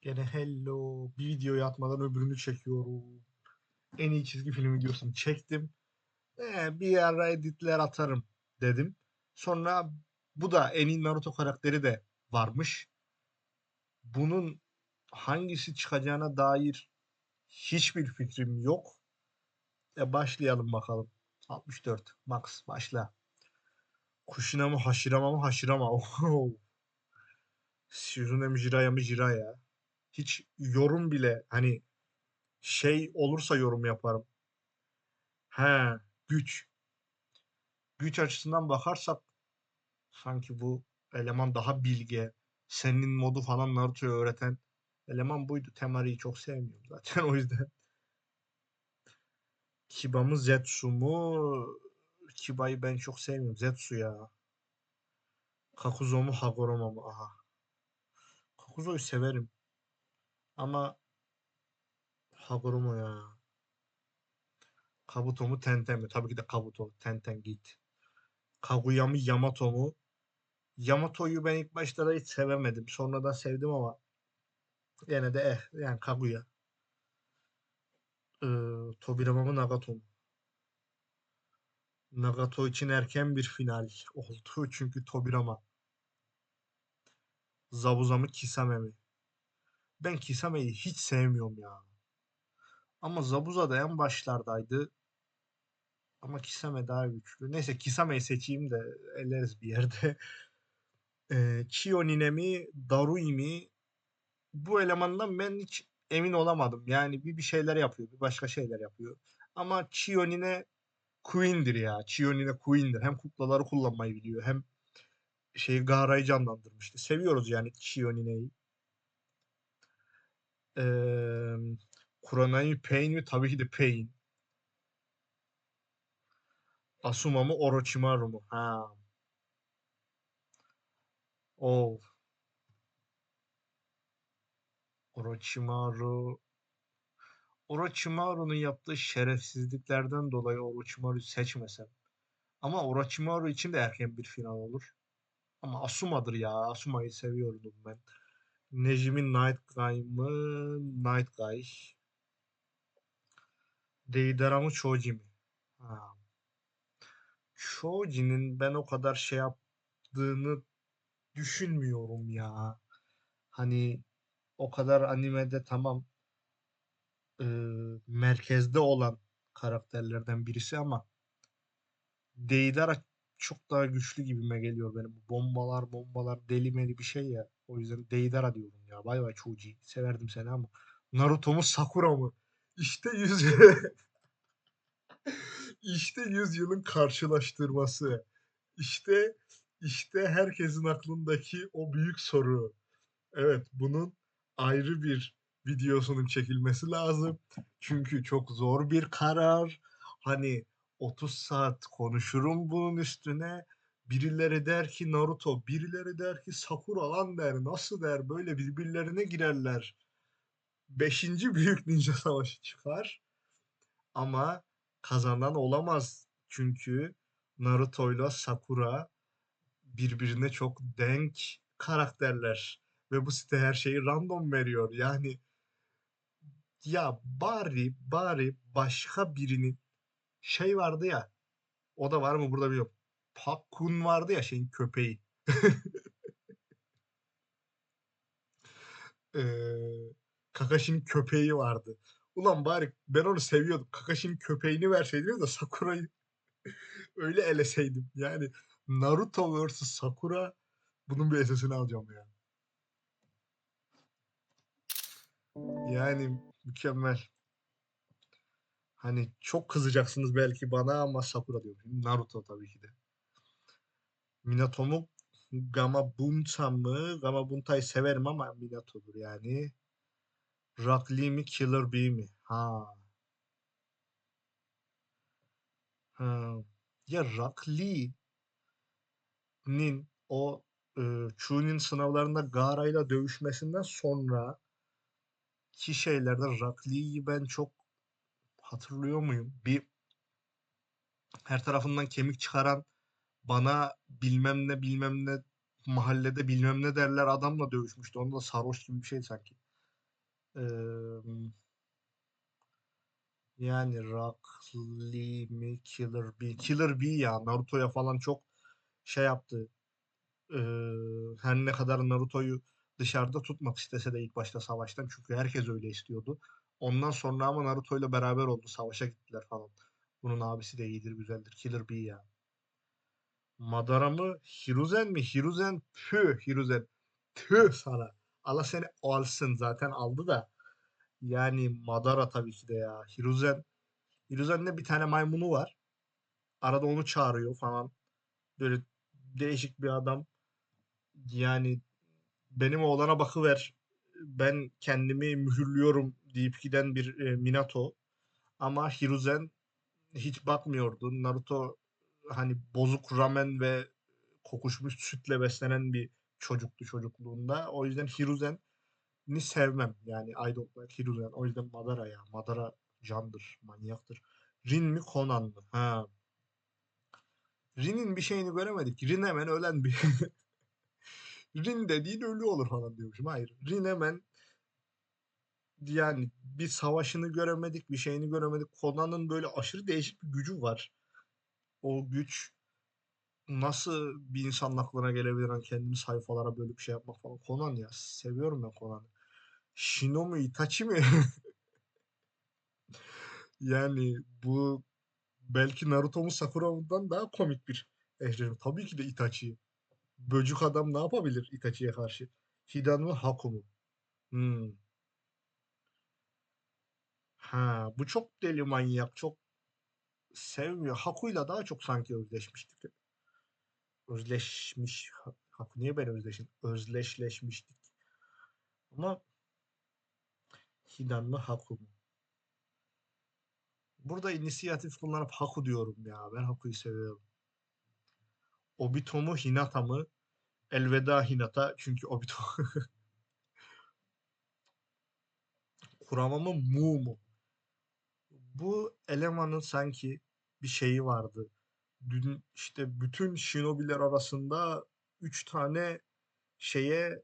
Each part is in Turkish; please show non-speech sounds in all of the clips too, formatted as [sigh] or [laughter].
Gene hello. Bir videoyu atmadan öbürünü çekiyorum. En iyi çizgi film videosunu çektim. Ee, bir ara editler atarım dedim. Sonra bu da en iyi Naruto karakteri de varmış. Bunun hangisi çıkacağına dair hiçbir fikrim yok. E başlayalım bakalım. 64. Max başla. Kuşina mı Hashirama mı Hashirama. [laughs] Oho. Shizune mi Jiraiya mı Jiraiya. Hiç yorum bile hani şey olursa yorum yaparım. He, güç. Güç açısından bakarsak sanki bu eleman daha bilge. Senin modu falan Naruto'yu öğreten eleman buydu. Temari'yi çok sevmiyorum zaten [laughs] o yüzden. Kiba mı Zetsu mu? Kiba'yı ben çok sevmiyorum. Zetsu ya. Kakuzo mu Hagoromo mu? Aha. Kakuzo'yu severim. Ama Hagoromo ya. Kabuto mu Tenten mi? Tabii ki de Kabuto. Tenten git. Kaguya mı Yamato mu? Yamato'yu ben ilk başlarda hiç sevemedim. Sonradan sevdim ama yine de eh yani Kaguya. Ee, Tobirama mı Nagato mu? Nagato için erken bir final [laughs] oldu çünkü Tobirama. Zabuza mı Kisame mi? Ben Kisame'yi hiç sevmiyorum ya. Ama Zabuza da en başlardaydı. Ama Kisame daha güçlü. Neyse Kisame'yi seçeyim de eleriz bir yerde. [laughs] Ee, Chiyonine mi Darui mi? Bu elemandan ben hiç emin olamadım. Yani bir bir şeyler yapıyor, bir başka şeyler yapıyor. Ama Chiyonine Queen'dir ya. Chiyonine Queen'dir. Hem kuklaları kullanmayı biliyor hem şey Gaara'yı canlandırmıştı. Seviyoruz yani Chiyonine'yi. Ee, Kuranai Pain mi? Tabii ki de Pain. Asuma mı Orochimaru mu? Ha. O. Orochimaru. Orochimaru'nun yaptığı şerefsizliklerden dolayı Orochimaru'yu seçmesem. Ama Orochimaru için de erken bir final olur. Ama Asuma'dır ya. Asuma'yı seviyordum ben. Nejimi Night Guy mı? Night Guy. Deidara mı Choji mi? Choji'nin ben o kadar şey yaptığını düşünmüyorum ya. Hani o kadar animede tamam e, merkezde olan karakterlerden birisi ama Deidara çok daha güçlü gibime geliyor benim. Bombalar bombalar deli meli bir şey ya. O yüzden Deidara diyorum ya. Bay bay Choji. Severdim seni ama. Naruto mu Sakura mı? İşte yüz [laughs] İşte yüzyılın karşılaştırması. İşte işte herkesin aklındaki o büyük soru. Evet, bunun ayrı bir videosunun çekilmesi lazım. Çünkü çok zor bir karar. Hani 30 saat konuşurum bunun üstüne. Birileri der ki Naruto, birileri der ki Sakura lan der. Nasıl der? Böyle birbirlerine girerler. Beşinci büyük ninja [laughs] savaşı çıkar. Ama kazanan olamaz. Çünkü Naruto ile Sakura birbirine çok denk karakterler. Ve bu site her şeyi random veriyor. Yani ya bari bari başka birinin şey vardı ya o da var mı burada bilmiyorum. Pakkun vardı ya şeyin köpeği. [laughs] Ee, Kakashi'nin köpeği vardı. Ulan bari ben onu seviyordum. Kakashi'nin köpeğini verseydiniz de Sakura'yı [laughs] öyle eleseydim. Yani Naruto vs Sakura bunun bir esasını alacağım ya. Yani mükemmel. Hani çok kızacaksınız belki bana ama Sakura diyorum. Naruto tabii ki de. Minato mu Gamabunta mı? Gamabunta'yı severim ama Minato'dur yani. Rock Lee mi Killer Bee mi? Ha. Ha. Ya Rock Lee'nin o e, Chunin sınavlarında Gaara'yla dövüşmesinden sonra ki şeylerde Rock Lee'yi ben çok hatırlıyor muyum? Bir her tarafından kemik çıkaran bana bilmem ne bilmem ne mahallede bilmem ne derler adamla dövüşmüştü. Onda da sarhoş gibi bir şey sanki. Emm yani Rock Lee mi? Killer Bee. Killer Bee ya. Naruto'ya falan çok şey yaptı. Eee, her ne kadar Naruto'yu dışarıda tutmak istese de ilk başta savaştan çünkü herkes öyle istiyordu. Ondan sonra ama Naruto'yla beraber oldu. Savaşa gittiler falan. Bunun abisi de iyidir, güzeldir. Killer Bee ya. Madara mı? Hiruzen mi? Hiruzen püh Hiruzen. Tüh sana. Allah seni alsın. Zaten aldı da. Yani Madara tabii ki de ya. Hiruzen Hiruzen'de bir tane maymunu var. Arada onu çağırıyor falan. Böyle değişik bir adam. Yani benim oğlana bakıver. Ben kendimi mühürlüyorum deyip giden bir e, Minato. Ama Hiruzen hiç bakmıyordu. Naruto hani bozuk ramen ve kokuşmuş sütle beslenen bir çocuktu çocukluğunda. O yüzden Hiruzen'i sevmem. Yani I don't like Hiruzen. O yüzden Madara ya. Madara candır, manyaktır. Rin mi Conan mı? Ha. Rin'in bir şeyini göremedik. Rin hemen ölen bir [laughs] Rin dediğin ölü olur falan diyormuşum. Hayır. Rin hemen yani bir savaşını göremedik, bir şeyini göremedik. Conan'ın böyle aşırı değişik bir gücü var. O güç nasıl bir insanın aklına gelebilir hani kendini sayfalara bölüp şey yapmak falan. Conan ya. Seviyorum ben Conan'ı. Shino mu Itachi mi? [laughs] yani bu belki Naruto mu Sakura'dan daha komik bir eşleşme. Tabii ki de Itachi. Böcük adam ne yapabilir Itachi'ye karşı? Hidan mı Haku mu? Hmm. Ha, bu çok deli manyak. Çok sevmiyor. Haku'yla daha çok sanki özleşmiştik. Özleşmiş. Ha- Haku niye böyle özleşin? Özleşleşmiştik. Ama Hidan mı Haku mu? Burada inisiyatif kullanıp Haku diyorum ya. Ben Haku'yu seviyorum. Obito mu Hinata mı? Elveda Hinata. Çünkü Obito [laughs] Kurama mı Mu mu? Bu elemanın sanki bir şeyi vardı. Dün işte bütün shinobiler arasında 3 tane şeye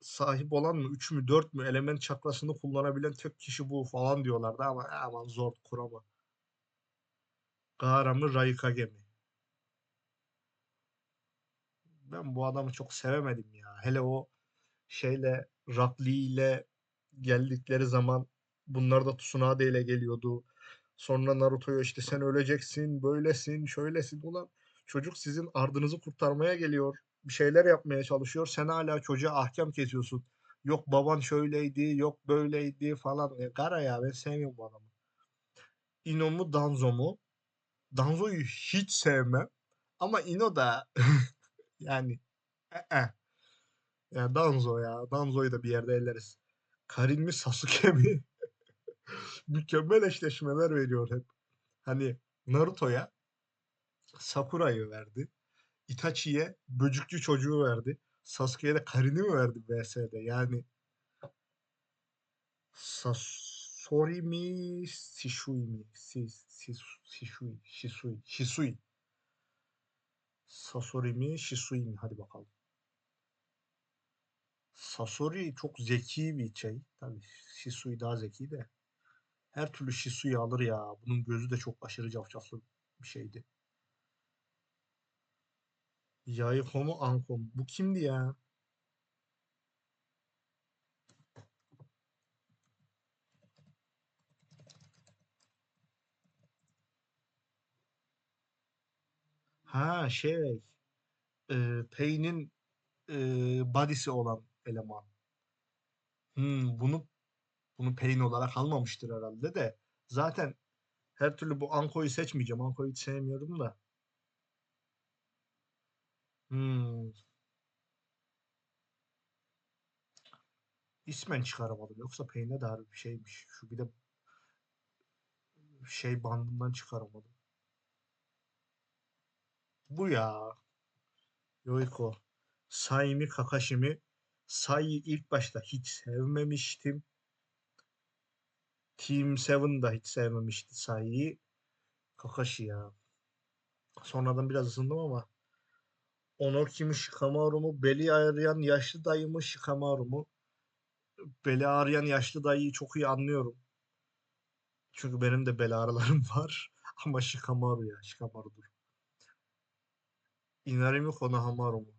sahip olan mı 3 mü 4 mü element çakrasını kullanabilen tek kişi bu falan diyorlardı ama aman zor Kurama. Gaara mı Raikage mi? Ben bu adamı çok sevemedim ya. Hele o şeyle Lee ile geldikleri zaman bunlar da Tsunade ile geliyordu. Sonra Naruto'ya işte sen öleceksin, böylesin, şöylesin. Ulan çocuk sizin ardınızı kurtarmaya geliyor. Bir şeyler yapmaya çalışıyor. Sen hala çocuğa ahkam kesiyorsun. Yok baban şöyleydi, yok böyleydi falan. E, Gara ya ben sevmiyorum bu adamı. Ino mu Danzo mu? Danzo'yu hiç sevmem. Ama Ino da [laughs] yani e-e. Ya Danzo ya. Danzo'yu da bir yerde elleriz. Karin mi Sasuke mi? Mükemmel eşleşmeler veriyor hep. Hani Naruto'ya Sakura'yı verdi. Itachi'ye böcükçü çocuğu verdi. Sasuke'ye de Karin'i mi verdi VS'de? Yani Sasori mi Shisui mi? Sis, sis, Shisui, Shisui, Shisui. Sasori mi Shisui mi? Hadi bakalım. Sasori çok zeki bir şey. Tabii Shisui daha zeki de. Her türlü Shisui'yi alır ya. Bunun gözü de çok aşırı cafcaflı bir şeydi. Yayiko mu Anko mu? Bu kimdi ya? Ha şey. E, Pain'in e, body'si olan eleman. Hmm, bunu bunu Pain olarak almamıştır herhalde de. Zaten her türlü bu Anko'yu seçmeyeceğim. Anko'yu hiç sevmiyorum da. Hmm, ismen çıkaramadım. Yoksa Pain'e de harbi bir şeymiş. Şu bir de şey bandından çıkaramadım. Bu ya. Yoiko. Sai mi Kakashi mi? Sai'yi ilk başta hiç sevmemiştim. Team Seven da hiç sevmemişti Sai'yi. Kakashi ya. Sonradan biraz ısındım ama. Onoki mi Shikamaru mu? Beli ayıryan yaşlı dayı mı Shikamaru mu? Beli ağrıyan yaşlı dayıyı çok iyi anlıyorum. Çünkü benim de bel ağrılarım [laughs] var. Ama Shikamaru ya. Shikamaru'dur. Inari mi Konohamaru mu?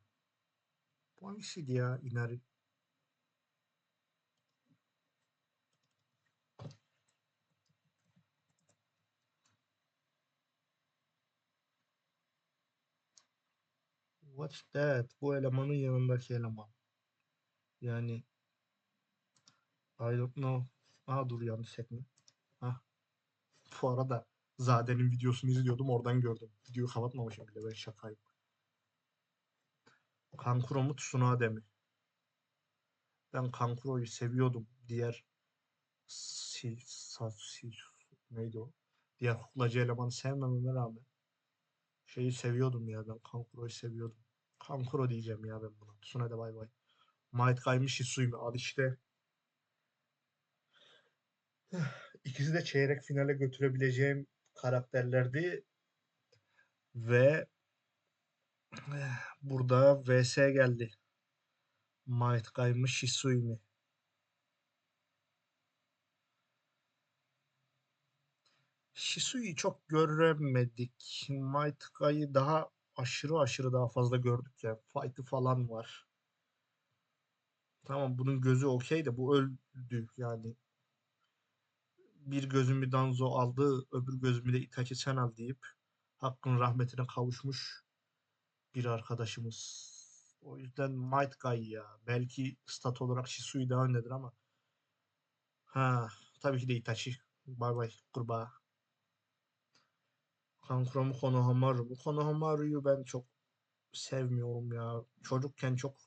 Bu hangisiydi ya Inari? What's that? Bu elemanın yanındaki eleman. Yani I don't know. Aa dur yanlış sekme. Hah. Bu arada Zade'nin videosunu izliyordum oradan gördüm. Videoyu kapatmamışım bile ben şakayım. Kankuro mu Tsunade mi? Ben Kankuro'yu seviyordum. Diğer si, sa, si, neydi o? Diğer kuklacı elemanı sevmememe rağmen şeyi seviyordum ya ben Kankuro'yu seviyordum. Kankuro diyeceğim ya ben buna. Tsunade bay bay. Might kaymış Hisui Al işte. İkisi de çeyrek finale götürebileceğim karakterlerdi. Ve burada VS geldi. Might kaymış Hisui mi? Shisui'yi çok göremedik. Guy'ı daha aşırı aşırı daha fazla gördük ya. Fight'ı falan var. Tamam bunun gözü okey de bu öldü yani. Bir gözümü Danzo aldı, öbür gözümü de Itachi sen al deyip hakkın rahmetine kavuşmuş bir arkadaşımız. O yüzden Might Guy ya. Belki stat olarak Shisui daha öndedir ama. Ha, tabii ki de Itachi. Bay bay kurbağa. Kankuro mu Konohamaru mu? Konohamaru'yu ben çok sevmiyorum ya. Çocukken çok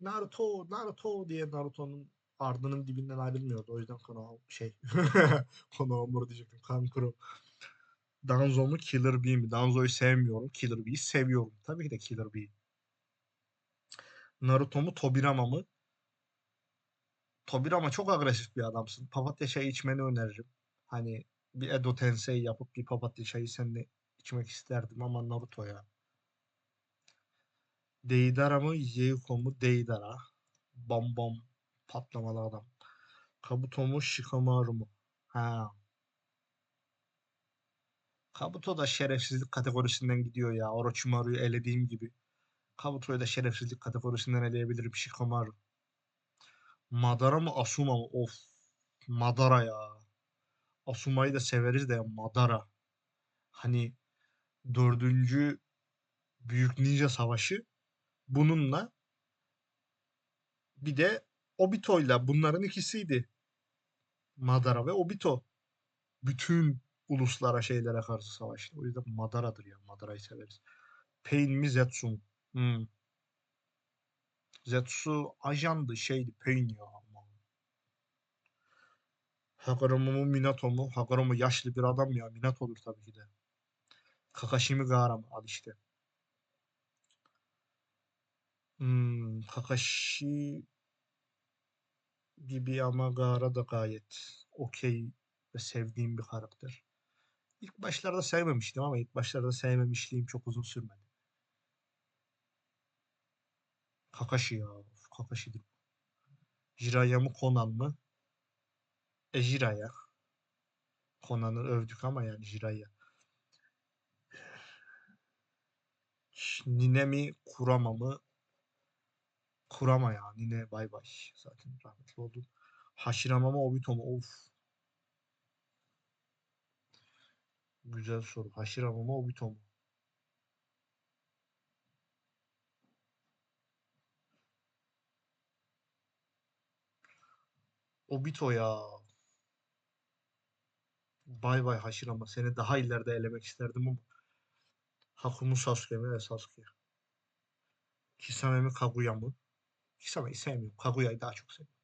Naruto, Naruto diye Naruto'nun ardının dibinden ayrılmıyordu. O yüzden Konohamaru şey [laughs] Konohamaru diyecektim. Kankuro. Danzo mu Killer Bee mi? Danzo'yu sevmiyorum. Killer Bee'yi seviyorum. Tabii ki de Killer Bee. Naruto mu Tobirama mı? Tobirama çok agresif bir adamsın. Papatya çayı içmeni öneririm. Hani bir Edo Tensei yapıp bir papatya çayı seninle içmek isterdim ama Naruto ya. Deidara mı Yuko mu Deidara. Bam bam patlamalı adam. Kabuto mu Shikamaru mu? Ha. Kabuto da şerefsizlik kategorisinden gidiyor ya. Orochimaru'yu elediğim gibi. Kabuto'yu da şerefsizlik kategorisinden eleyebilirim. Shikamaru. Madara mı Asuma mı? Of. Madara ya. Asuma'yı da severiz de Madara. Hani dördüncü Büyük Ninja Savaşı bununla bir de Obito'yla bunların ikisiydi. Madara ve Obito. Bütün uluslara şeylere karşı savaştı. O yüzden Madara'dır ya. Madara'yı severiz. Pain mi Zetsu mu? Hmm. Zetsu ajandı şeydi Pain ya. Hagoromo mu Minato mu? Hagoromo yaşlı bir adam ya. Minato'dur tabii ki de. Kakashi mi Gaara mı? Al işte. Hmm, Kakashi gibi ama Gaara da gayet okey ve sevdiğim bir karakter. İlk başlarda sevmemiştim ama ilk başlarda sevmemişliğim çok uzun sürmedi. Kakashi ya. Kakashi'dir. Jiraiya mı Conan mı? E Jiraiya. Conan'ı övdük ama yani Jiraiya. Nine mi Kurama mı? Kurama ya. Nine bay bay. Zaten rahmetli oldu. Hashirama mı Obito mu? Of. Güzel soru. Hashirama mı Obito mu? Obito ya. Bay bay Hashirama. Seni daha ileride elemek isterdim ama. Hakumu Sasuke mi? Evet Sasuke. Kisame mi Kaguya mı? Kisame'yi sevmiyorum. Kaguya'yı daha çok seviyorum.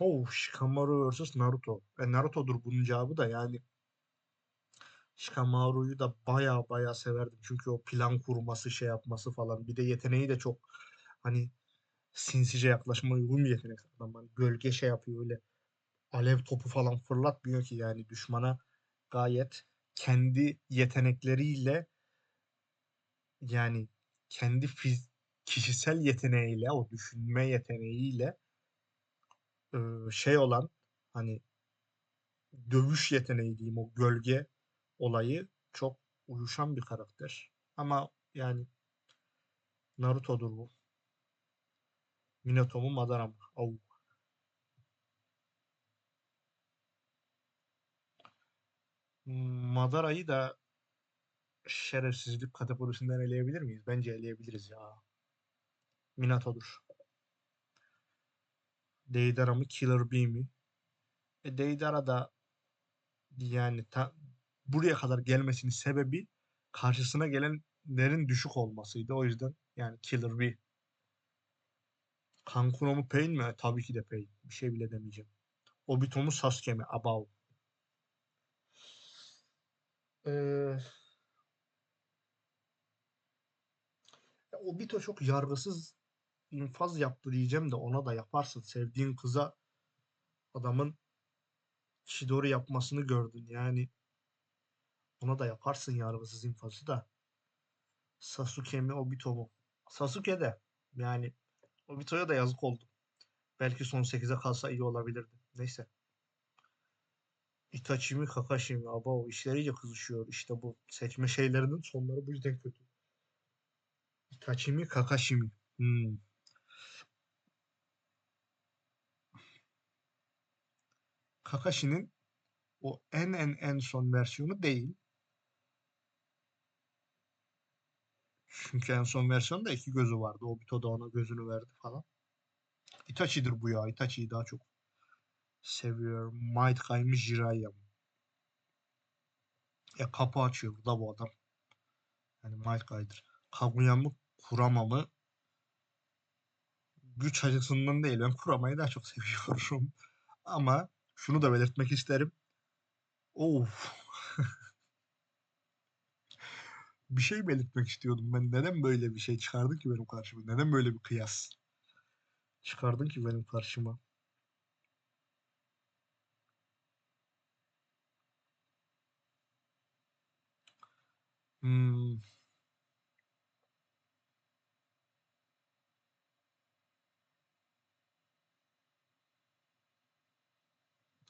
Oh, Shikamaru vs Naruto. E, Naruto'dur bunun cevabı da yani Shikamaru'yu da baya baya severdim. Çünkü o plan kurması, şey yapması falan. Bir de yeteneği de çok hani sinsice yaklaşma uygun bir yetenek adam. Hani gölge şey yapıyor öyle. Alev topu falan fırlatmıyor ki yani düşmana gayet kendi yetenekleriyle yani kendi fiz kişisel yeteneğiyle, o düşünme yeteneğiyle şey olan hani dövüş yeteneği diyeyim o gölge olayı çok uyuşan bir karakter. Ama yani Naruto'dur bu. Minato mu Madara mı? Au. Madara'yı da şerefsizlik kategorisinden eleyebilir miyiz? Bence eleyebiliriz ya. Minato'dur. Deidara mı Killer Bee mi? E Deidara da yani ta, buraya kadar gelmesinin sebebi karşısına gelenlerin düşük olmasıydı. O yüzden yani Killer Bee. Kankuro mu Pain mi? E, tabii ki de Pain. Bir şey bile demeyeceğim. Obito mu Sasuke mi? Abav. Ee, Obito çok yargısız infaz yaptı diyeceğim de ona da yaparsın. Sevdiğin kıza adamın Chidori yapmasını gördün. Yani ona da yaparsın yargısız infazı da. Sasuke mi Obito mu? Sasuke de yani Obito'ya da yazık oldu. Belki son 8'e kalsa iyi olabilirdi. Neyse. Itachi mi Kakashi mi? Aba o işler iyice kızışıyor. İşte bu seçme şeylerinin sonları bu yüzden kötü. Itachi mi Kakashi mi? Hmm. Kakashi'nin o en en en son versiyonu değil. Çünkü en son versiyonda iki gözü vardı. Obito da ona gözünü verdi falan. Itachi'dir bu ya. Itachi'yi daha çok seviyorum. Might mı Jiraiya mı? E kapı açıyor da bu adam. Yani Might Guy'dır. Kaguya mı Kurama mı? Güç açısından değil. Ben Kurama'yı daha çok [laughs] seviyorum. Ama şunu da belirtmek isterim. Of. [laughs] bir şey belirtmek istiyordum ben. Neden böyle bir şey çıkardın ki benim karşıma? Neden böyle bir kıyas çıkardın ki benim karşıma? Hmm.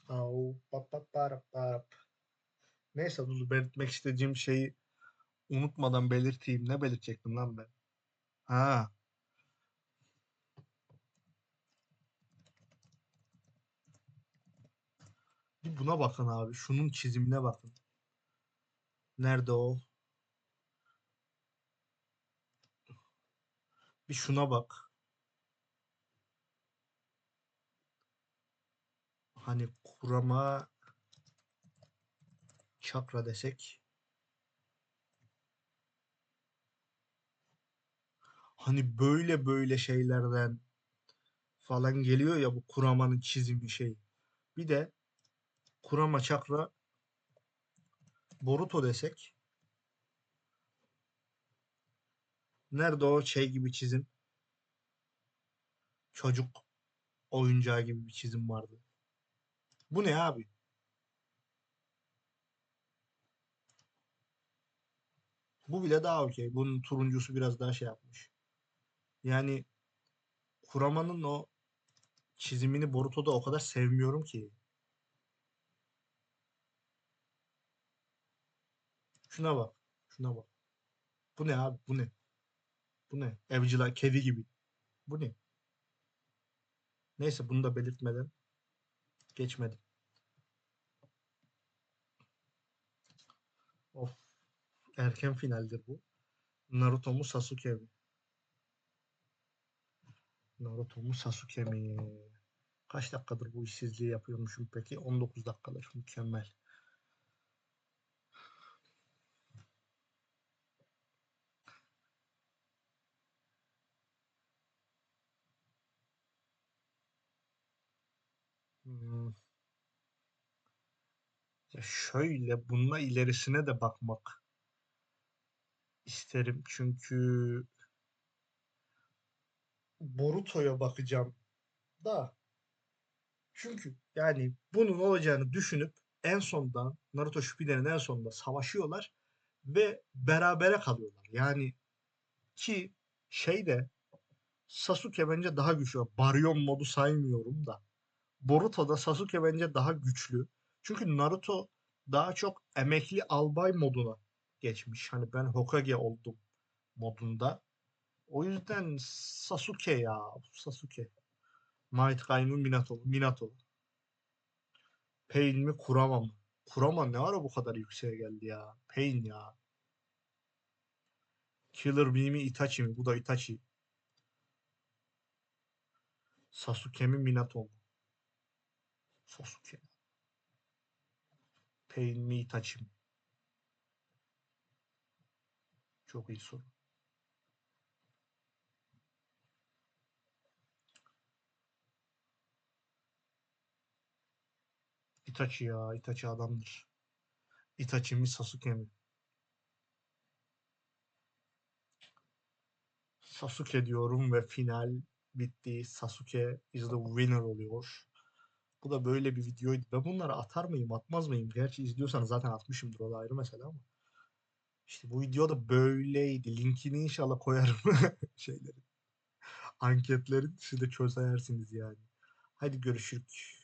Au, parap. Neyse dur belirtmek istediğim şeyi unutmadan belirteyim. Ne belirtecektim lan ben? Ha. Bir buna bakın abi. Şunun çizimine bakın. Nerede o? Bir şuna bak. Hani kurama çakra desek. Hani böyle böyle şeylerden falan geliyor ya bu kuramanın çizimi şey. Bir de kurama çakra Boruto desek. Nerede o şey gibi çizim? Çocuk oyuncağı gibi bir çizim vardı. Bu ne abi? Bu bile daha okey. Bunun turuncusu biraz daha şey yapmış. Yani Kurama'nın o çizimini Boruto'da o kadar sevmiyorum ki. Şuna bak. Şuna bak. Bu ne abi? Bu ne? Bu ne? Evcila kedi gibi. Bu ne? Neyse bunu da belirtmeden geçmedim. Of. Erken finaldir bu. Naruto mu Sasuke mi? Naruto mu Sasuke mi? Kaç dakikadır bu işsizliği yapıyormuşum peki? 19 dakikadır. Mükemmel. Hmm. Ya şöyle bununla ilerisine de bakmak isterim. Çünkü Boruto'ya bakacağım da çünkü yani bunun olacağını düşünüp en sonda Naruto Shippuden'in en sonunda savaşıyorlar ve berabere kalıyorlar. Yani ki şey de Sasuke bence daha güçlü. Baryon modu saymıyorum da. Boruto'da Sasuke bence daha güçlü. Çünkü Naruto daha çok emekli albay moduna geçmiş. Hani ben Hokage oldum modunda. O yüzden Sasuke ya. Sasuke. Might Guy mı Minato? Minato. Pain mi Kurama mı? Kurama ne ara bu kadar yükseğe geldi ya? Pain ya. Killer Bee mi Itachi mi? Bu da Itachi. Sasuke mi Minato mu? Sasuke. Mi Itachi mi? Çok iyi soru. Itachi ya. Itachi adamdır. Itachi mi Sasuke mi? Sasuke diyorum ve final bitti. Sasuke is the winner oluyor. Bu da böyle bir videoydu. Ben bunları atar mıyım, atmaz mıyım? Gerçi izliyorsanız zaten atmışımdır o da ayrı mesele ama. İşte bu video da böyleydi. Linkini inşallah koyarım [laughs] şeyleri. Anketlerin siz de çözersiniz yani. Hadi görüşürük.